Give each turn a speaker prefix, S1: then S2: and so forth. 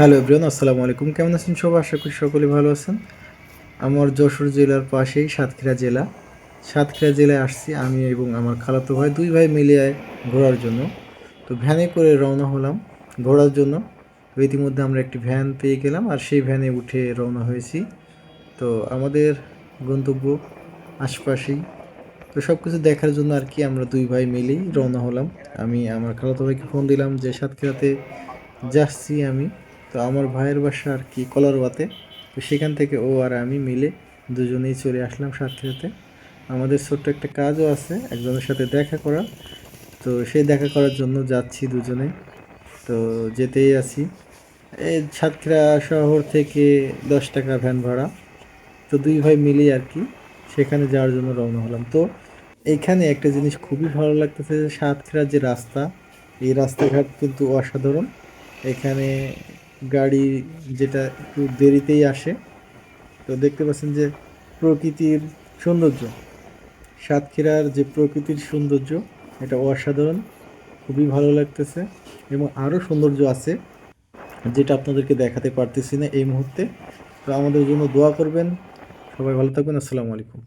S1: Hello everyone, আসসালামু আলাইকুম। কেমন আছেন সবাই? আশা করি সকলে ভালো আছেন। আমার যশোর জেলার পাশেই সাতক্ষীরা জেলা। সাতক্ষীরা জেলায় আসছি আমি এবং আমার খালাতো ভাই, দুই ভাই মিলে ঘোরার জন্য। তো ভ্যানে করে রওনা হলাম ঘোরার জন্য। তো ইতিমধ্যে আমরা একটি ভ্যান পেয়ে গেলাম আর সেই ভ্যানে উঠে রওনা হয়েছি। তো আমাদের গন্তব্য আশপাশেই। তো সব কিছু দেখার জন্য আর কি আমরা দুই ভাই মিলেই রওনা হলাম। আমি আমার খালাতো ভাইকে ফোন দিলাম যে সাতক্ষীরাতে যাচ্ছি আমি। তো আমার ভাইয়ের বাসা আর কি কলারবাতে তো সেখান থেকে ও আর আমি মিলে দুজনেই চলে আসলাম সাতক্ষীরাতে আমাদের ছোট্ট একটা কাজও আছে, একজনের সাথে দেখা করা। তো সেই দেখা করার জন্য যাচ্ছি দুজনে। তো যেতেই আছি। এই সাতক্ষীরা শহর থেকে দশ টাকা ভ্যান ভাড়া। তো দুই ভাই মিলেই আর কি সেখানে যাওয়ার জন্য রওনা হলাম। তো এখানে একটা জিনিস খুবই ভালো লাগতেছে সাতক্ষীরার যে রাস্তা, এই রাস্তাঘাট কিন্তু অসাধারণ। এখানে গাড়ি যেটা একটু দেরিতেই আসে, তো দেখতে পাচ্ছেন যে প্রকৃতির সৌন্দর্য। সাতক্ষীরার যে প্রকৃতির সৌন্দর্য, এটা অসাধারণ, খুবই ভালো লাগতেছে এবং আরও সৌন্দর্য আছে যেটা আপনাদেরকে দেখাতে পারতেছি না এই মুহূর্তে। তো আমাদের জন্য দোয়া করবেন। সবাই ভালো থাকবেন। আসসালামু আলাইকুম।